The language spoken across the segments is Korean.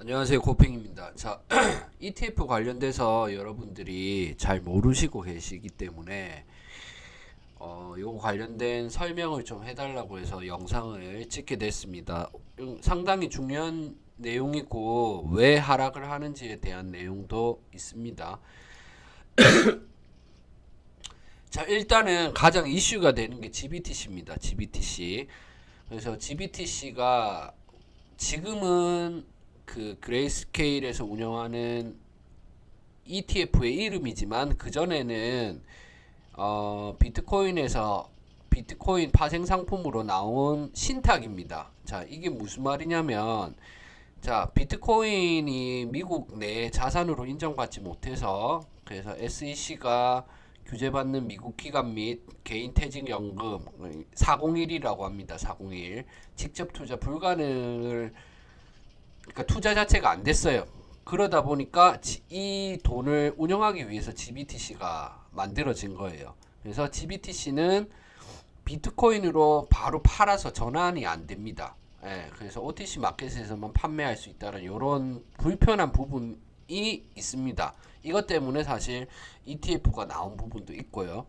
안녕하세요 고팽입니다. 자 ETF 관련돼서 여러분들이 잘 모르시고 계시기 때문에 어 요거 관련된 설명을 좀 해달라고 해서 영상을 찍게 됐습니다. 음, 상당히 중요한 내용이고 왜 하락을 하는지에 대한 내용도 있습니다. 자 일단은 가장 이슈가 되는 게 GBTC입니다. GBTC. 그래서 GBTC가 지금은 그 그레이스케일에서 운영하는 ETF의 이름이지만 그 전에는 어 비트코인에서 비트코인 파생 상품으로 나온 신탁입니다. 자, 이게 무슨 말이냐면 자, 비트코인이 미국 내 자산으로 인정받지 못해서 그래서 SEC가 규제받는 미국 기관 및 개인 퇴직 연금 401이라고 합니다. 401 직접 투자 불가능을 그러니까 투자 자체가 안 됐어요. 그러다 보니까 지- 이 돈을 운영하기 위해서 GBTC가 만들어진 거예요. 그래서 GBTC는 비트코인으로 바로 팔아서 전환이 안 됩니다. 예, 그래서 OTC 마켓에서만 판매할 수 있다는 이런 불편한 부분이 있습니다. 이것 때문에 사실 ETF가 나온 부분도 있고요.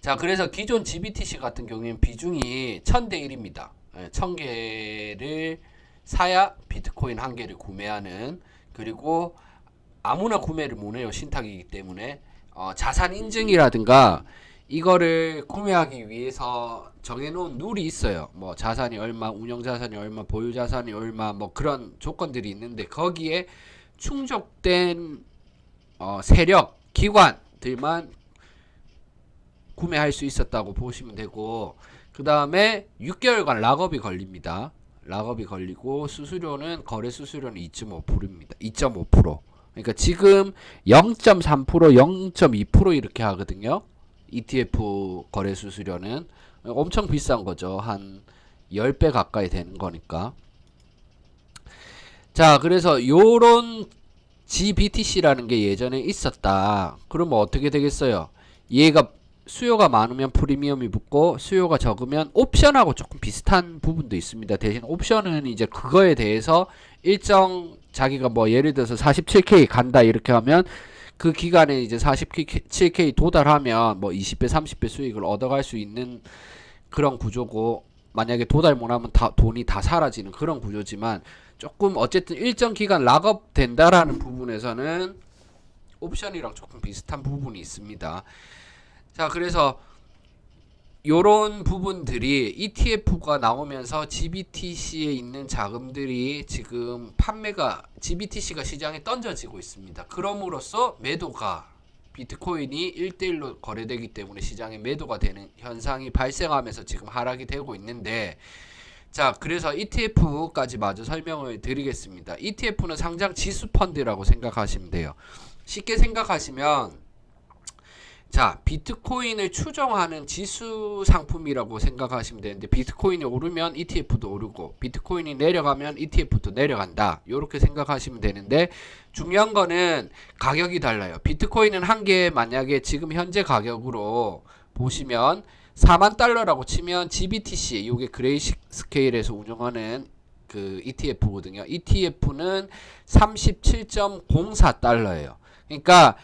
자, 그래서 기존 GBTC 같은 경우에는 비중이 1000대 1입니다. 예, 1000개를 사야 비트코인 한 개를 구매하는 그리고 아무나 구매를 못 해요 신탁이기 때문에 어, 자산 인증이라든가 이거를 구매하기 위해서 정해놓은 룰이 있어요. 뭐 자산이 얼마, 운영 자산이 얼마, 보유 자산이 얼마, 뭐 그런 조건들이 있는데 거기에 충족된 어, 세력, 기관들만 구매할 수 있었다고 보시면 되고 그 다음에 6개월간 락업이 걸립니다. 락업이 걸리고 수수료는 거래 수수료는 2.5%입니다. 2.5%. 그러니까 지금 0.3% 0.2% 이렇게 하거든요. ETF 거래 수수료는 엄청 비싼 거죠. 한 10배 가까이 되는 거니까. 자, 그래서 요런 GBTC라는 게 예전에 있었다. 그러면 어떻게 되겠어요? 얘가 수요가 많으면 프리미엄이 붙고 수요가 적으면 옵션하고 조금 비슷한 부분도 있습니다. 대신 옵션은 이제 그거에 대해서 일정 자기가 뭐 예를 들어서 47K 간다 이렇게 하면 그 기간에 이제 47K 도달하면 뭐 20배, 30배 수익을 얻어갈 수 있는 그런 구조고 만약에 도달 못하면 다 돈이 다 사라지는 그런 구조지만 조금 어쨌든 일정 기간 락업 된다라는 부분에서는 옵션이랑 조금 비슷한 부분이 있습니다. 자, 그래서 요런 부분들이 ETF가 나오면서 GBTC에 있는 자금들이 지금 판매가 GBTC가 시장에 던져지고 있습니다. 그럼으로써 매도가 비트코인이 1대1로 거래되기 때문에 시장에 매도가 되는 현상이 발생하면서 지금 하락이 되고 있는데 자, 그래서 ETF까지 마저 설명을 드리겠습니다. ETF는 상장 지수 펀드라고 생각하시면 돼요. 쉽게 생각하시면 자, 비트코인을 추정하는 지수 상품이라고 생각하시면 되는데 비트코인이 오르면 ETF도 오르고 비트코인이 내려가면 ETF도 내려간다. 요렇게 생각하시면 되는데 중요한 거는 가격이 달라요. 비트코인은 한 개 만약에 지금 현재 가격으로 보시면 4만 달러라고 치면 GBTC 요게 그레이 스케일에서 운영하는 그 ETF거든요. ETF는 37.04달러예요. 그러니까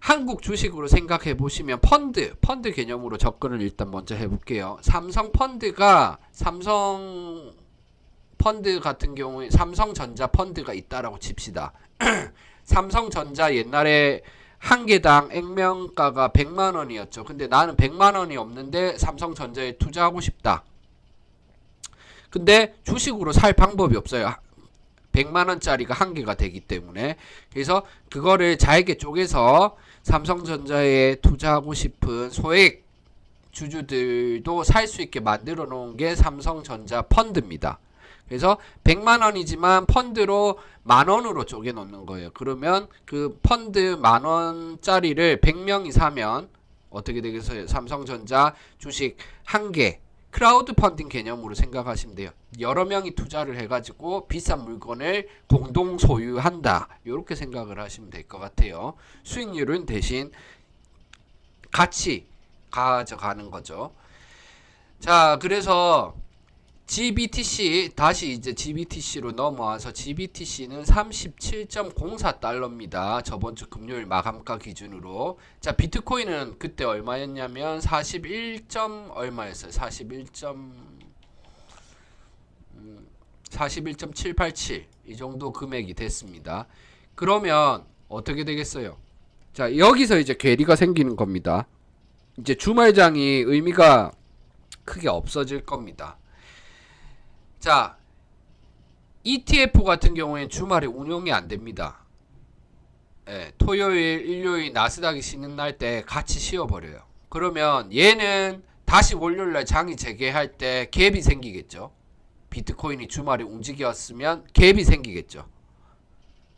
한국 주식으로 생각해 보시면 펀드, 펀드 개념으로 접근을 일단 먼저 해볼게요. 삼성 펀드가 삼성 펀드 같은 경우에 삼성전자 펀드가 있다라고 칩시다. 삼성전자 옛날에 한 개당 액면가가 100만 원이었죠. 근데 나는 100만 원이 없는데 삼성전자에 투자하고 싶다. 근데 주식으로 살 방법이 없어요. 100만 원짜리가 한 개가 되기 때문에 그래서 그거를 잘게 쪼개서 삼성전자에 투자하고 싶은 소액 주주들도 살 수 있게 만들어 놓은 게 삼성전자 펀드입니다. 그래서 100만 원이지만 펀드로 만 원으로 쪼개 놓는 거예요. 그러면 그 펀드 만 원짜리를 100명이 사면 어떻게 되겠어요? 삼성전자 주식 한 개. 크라우드 펀딩 개념으로 생각하시면 돼요. 여러 명이 투자를 해가지고 비싼 물건을 공동 소유한다. 이렇게 생각을 하시면 될 것 같아요. 수익률은 대신 같이 가져가는 거죠. 자, 그래서 GBTC 다시 이제 GBTC로 넘어와서 GBTC는 37.04달러입니다. 저번 주 금요일 마감가 기준으로. 자, 비트코인은 그때 얼마였냐면 41. 점 얼마였어요? 41. 음, 41.787. 이 정도 금액이 됐습니다. 그러면 어떻게 되겠어요? 자, 여기서 이제 괴리가 생기는 겁니다. 이제 주말장이 의미가 크게 없어질 겁니다. 자, ETF 같은 경우에는 주말에 운용이 안 됩니다. 예, 토요일, 일요일 나스닥이 쉬는 날 때 같이 쉬어버려요. 그러면 얘는 다시 월요일 날 장이 재개할 때 갭이 생기겠죠. 비트코인이 주말에 움직였으면 갭이 생기겠죠.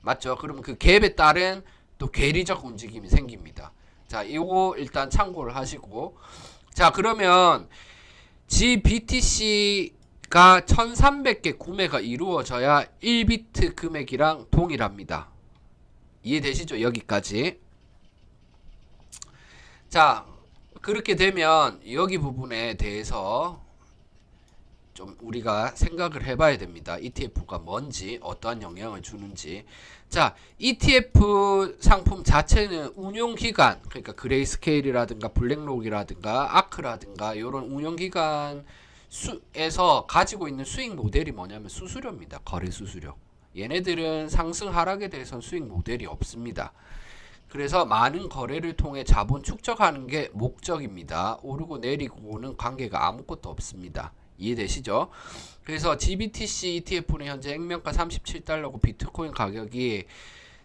맞죠? 그러면 그 갭에 따른 또 괴리적 움직임이 생깁니다. 자, 이거 일단 참고를 하시고 자, 그러면 GBTC 가 1300개 구매가 이루어져야 1비트 금액이랑 동일합니다. 이해되시죠? 여기까지. 자, 그렇게 되면 여기 부분에 대해서 좀 우리가 생각을 해봐야 됩니다. ETF가 뭔지, 어떠한 영향을 주는지. 자, ETF 상품 자체는 운용 기간, 그러니까 그레이스케일이라든가 블랙록이라든가 아크라든가 이런 운용 기간 수에서 가지고 있는 수익 모델이 뭐냐면 수수료입니다. 거래 수수료. 얘네들은 상승 하락에 대해서는 수익 모델이 없습니다. 그래서 많은 거래를 통해 자본 축적하는 게 목적입니다. 오르고 내리고는 관계가 아무것도 없습니다. 이해되시죠? 그래서 GBTC ETF는 현재 액면가 37달러고 비트코인 가격이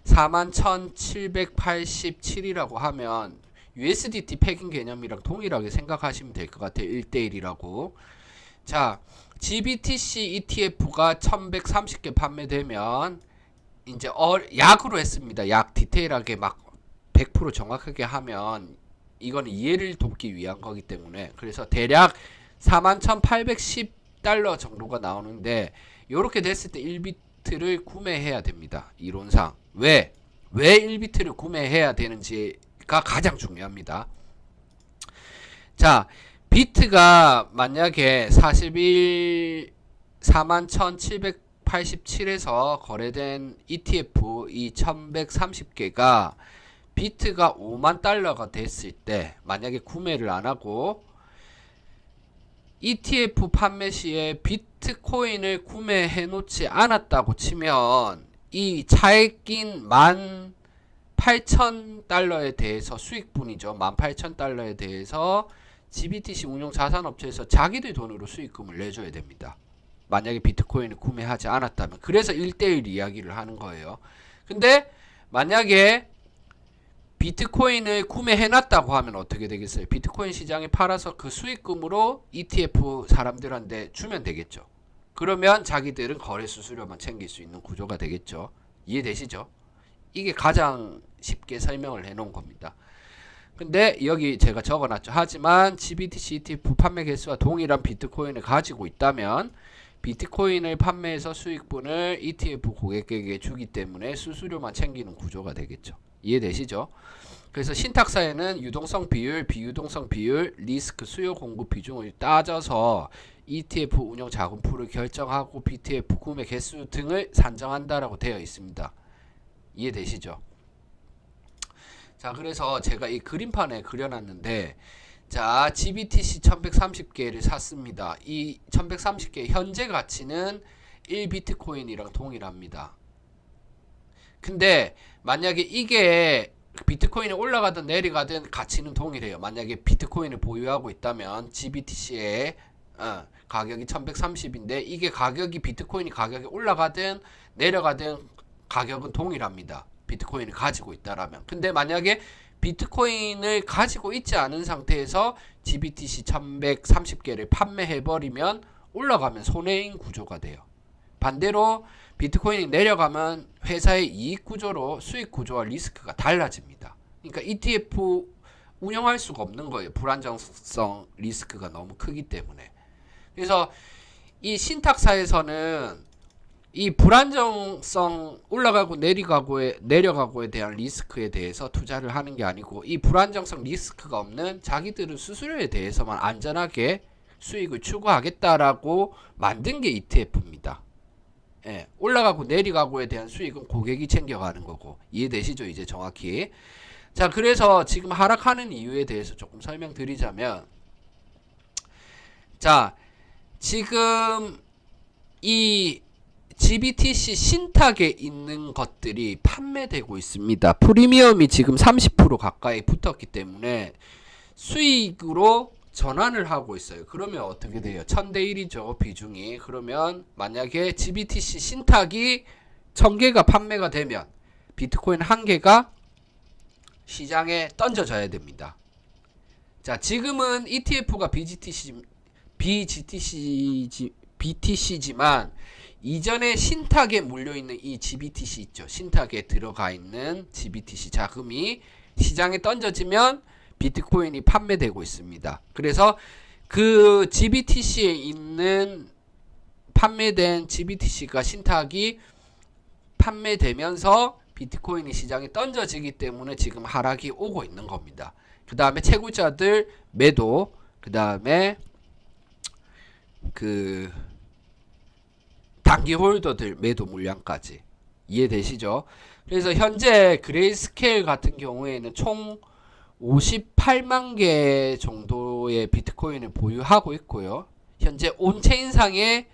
41,787이라고 하면 USDT 패긴 개념이랑 동일하게 생각하시면 될 것 같아요. 1대1이라고. 자, GBTC ETF가 1130개 판매되면 이제 어, 약으로 했습니다. 약 디테일하게 막 100% 정확하게 하면 이거는 이해를 돕기 위한 거기 때문에 그래서 대략 41,810달러 정도가 나오는데 이렇게 됐을 때 1비트를 구매해야 됩니다. 이론상. 왜? 왜 1비트를 구매해야 되는지가 가장 중요합니다. 자, 비트가 만약에 41 41,787에서 거래된 ETF 이 1130개가 비트가 5만 달러가 됐을 때 만약에 구매를 안 하고 ETF 판매 시에 비트코인을 구매해 놓지 않았다고 치면 이 차액 낀만 8천 달러에 대해서 수익분이죠. 18,000달러에 대해서 GBTC 운용 자산업체에서 자기들 돈으로 수익금을 내줘야 됩니다. 만약에 비트코인을 구매하지 않았다면. 그래서 1대1 이야기를 하는 거예요. 근데 만약에 비트코인을 구매해놨다고 하면 어떻게 되겠어요? 비트코인 시장에 팔아서 그 수익금으로 ETF 사람들한테 주면 되겠죠. 그러면 자기들은 거래 수수료만 챙길 수 있는 구조가 되겠죠. 이해되시죠? 이게 가장 쉽게 설명을 해놓은 겁니다. 근데 여기 제가 적어놨죠. 하지만 GBTC ETF 판매 개수와 동일한 비트코인을 가지고 있다면 비트코인을 판매해서 수익분을 ETF 고객에게 주기 때문에 수수료만 챙기는 구조가 되겠죠. 이해되시죠? 그래서 신탁사에는 유동성 비율, 비유동성 비율, 리스크, 수요 공급 비중을 따져서 ETF 운영 자금 풀을 결정하고 BTF 구매 개수 등을 산정한다라고 되어 있습니다. 이해되시죠? 자, 그래서 제가 이 그림판에 그려놨는데 자, GBTC 1130개를 샀습니다. 이 1130개 현재 가치는 1비트코인이랑 동일합니다. 근데 만약에 이게 비트코인이 올라가든 내려가든 가치는 동일해요. 만약에 비트코인을 보유하고 있다면 GBTC의 어, 가격이 1130인데 이게 가격이 비트코인이 가격이 올라가든 내려가든 가격은 동일합니다. 비트코인을 가지고 있다라면. 근데 만약에 비트코인을 가지고 있지 않은 상태에서 GBTC 1130개를 판매해 버리면 올라가면 손해인 구조가 돼요. 반대로 비트코인이 내려가면 회사의 이익 구조로 수익 구조와 리스크가 달라집니다. 그러니까 ETF 운영할 수가 없는 거예요. 불안정성 리스크가 너무 크기 때문에. 그래서 이 신탁사에서는 이 불안정성 올라가고 내려가고에 내려가고에 대한 리스크에 대해서 투자를 하는 게 아니고 이 불안정성 리스크가 없는 자기들은 수수료에 대해서만 안전하게 수익을 추구하겠다라고 만든 게 ETF입니다. 예, 올라가고 내려가고에 대한 수익은 고객이 챙겨가는 거고 이해되시죠? 이제 정확히. 자, 그래서 지금 하락하는 이유에 대해서 조금 설명드리자면 자, 지금 이 GBTC 신탁에 있는 것들이 판매되고 있습니다. 프리미엄이 지금 30% 가까이 붙었기 때문에 수익으로 전환을 하고 있어요. 그러면 어떻게 돼요? 1000대 1이죠. 비중이. 그러면 만약에 GBTC 신탁이 1000개가 판매가 되면 비트코인 한 개가 시장에 던져져야 됩니다. 자, 지금은 ETF가 BGTC BGTC BTC지만 이전에 신탁에 물려 있는 이 GBTC 있죠. 신탁에 들어가 있는 GBTC 자금이 시장에 던져지면 비트코인이 판매되고 있습니다. 그래서 그 GBTC에 있는 판매된 GBTC가 신탁이 판매되면서 비트코인이 시장에 던져지기 때문에 지금 하락이 오고 있는 겁니다. 그 다음에 채굴자들 매도, 그 다음에 그 단기 홀더들 매도 물량까지 이해되시죠? 그래서 현재 그레이스케일 같은 경우에는 총 58만 개 정도의 비트코인을 보유하고 있고요. 현재 온체인상에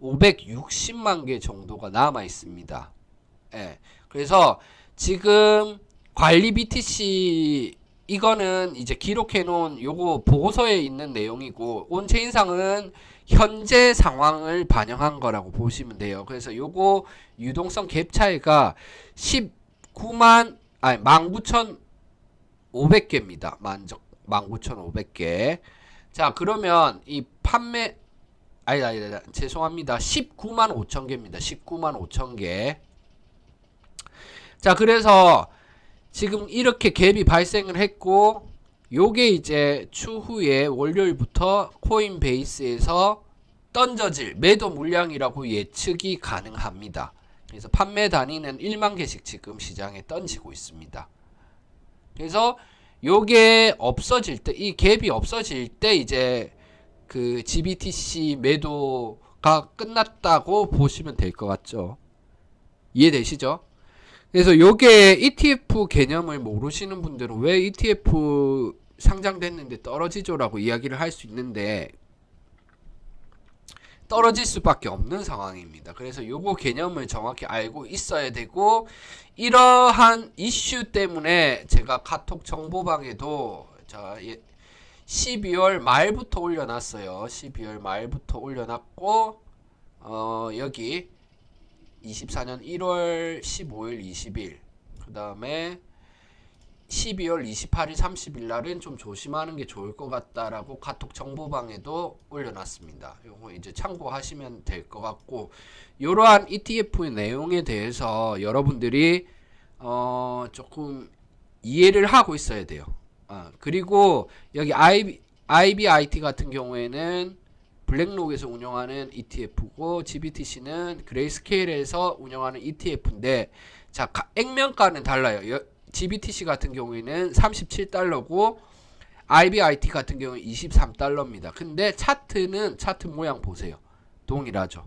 560만 개 정도가 남아 있습니다. 예. 그래서 지금 관리 BTC 이거는 이제 기록해 놓은 요거 보고서에 있는 내용이고 온체인상은 현재 상황을 반영한 거라고 보시면 돼요. 그래서 요거 유동성 갭 차이가 19만 아니 19,500개입니다. 만적 19,500개. 자, 그러면 이 판매 아니 아니 아니 죄송합니다. 19만 5천 개입니다. 19만 5천 개. 자, 그래서 지금 이렇게 갭이 발생을 했고 요게 이제 추후에 월요일부터 코인베이스에서 던져질 매도 물량이라고 예측이 가능합니다. 그래서 판매 단위는 1만 개씩 지금 시장에 던지고 있습니다. 그래서 요게 없어질 때, 이 갭이 없어질 때 이제 그 GBTC 매도가 끝났다고 보시면 될 것 같죠. 이해되시죠? 그래서 요게 ETF 개념을 모르시는 분들은 왜 ETF 상장됐는데 떨어지죠라고 이야기를 할 수 있는데 떨어질 수밖에 없는 상황입니다. 그래서 요거 개념을 정확히 알고 있어야 되고 이러한 이슈 때문에 제가 카톡 정보방에도 자 12월 말부터 올려놨어요. 12월 말부터 올려놨고 어 여기 24년 1월 15일 20일 그 다음에 12월 28일 30일 날은 좀 조심하는 게 좋을 것 같다라고 카톡 정보방에도 올려놨습니다. 요거 이제 참고하시면 될 것 같고 이러한 ETF의 내용에 대해서 여러분들이 어 조금 이해를 하고 있어야 돼요. 아, 그리고 여기 IB, IBIT 같은 경우에는 블랙록에서 운영하는 ETF고 GBTC는 그레이스케일에서 운영하는 ETF인데 자 액면가는 달라요. GBTC 같은 경우에는 37달러고 IBIT 같은 경우는 23달러입니다. 근데 차트는 차트 모양 보세요. 동일하죠.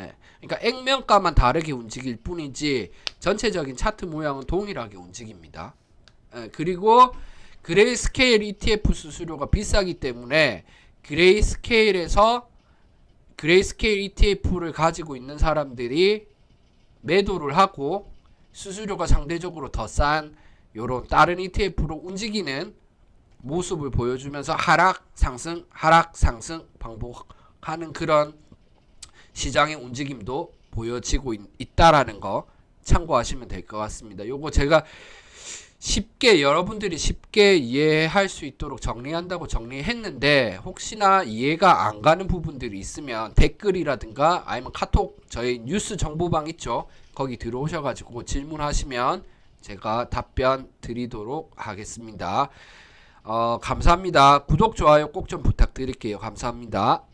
예. 그러니까 액면가만 다르게 움직일 뿐이지 전체적인 차트 모양은 동일하게 움직입니다. 예. 그리고 그레이스케일 ETF 수수료가 비싸기 때문에 그레이스케일에서 그레이스케일 ETF를 가지고 있는 사람들이 매도를 하고 수수료가 상대적으로 더 싼 요런 다른 ETF로 움직이는 모습을 보여주면서 하락 상승 하락 상승 반복하는 그런 시장의 움직임도 보여지고 있, 다라는 거 참고하시면 될 것 같습니다. 요거 제가 쉽게 여러분들이 쉽게 이해할 수 있도록 정리한다고 정리했는데 혹시나 이해가 안 가는 부분들이 있으면 댓글이라든가 아니면 카톡 저희 뉴스 정보방 있죠? 거기 들어오셔가지고 질문하시면 제가 답변 드리도록 하겠습니다. 어, 감사합니다. 구독 좋아요 꼭 좀 부탁드릴게요. 감사합니다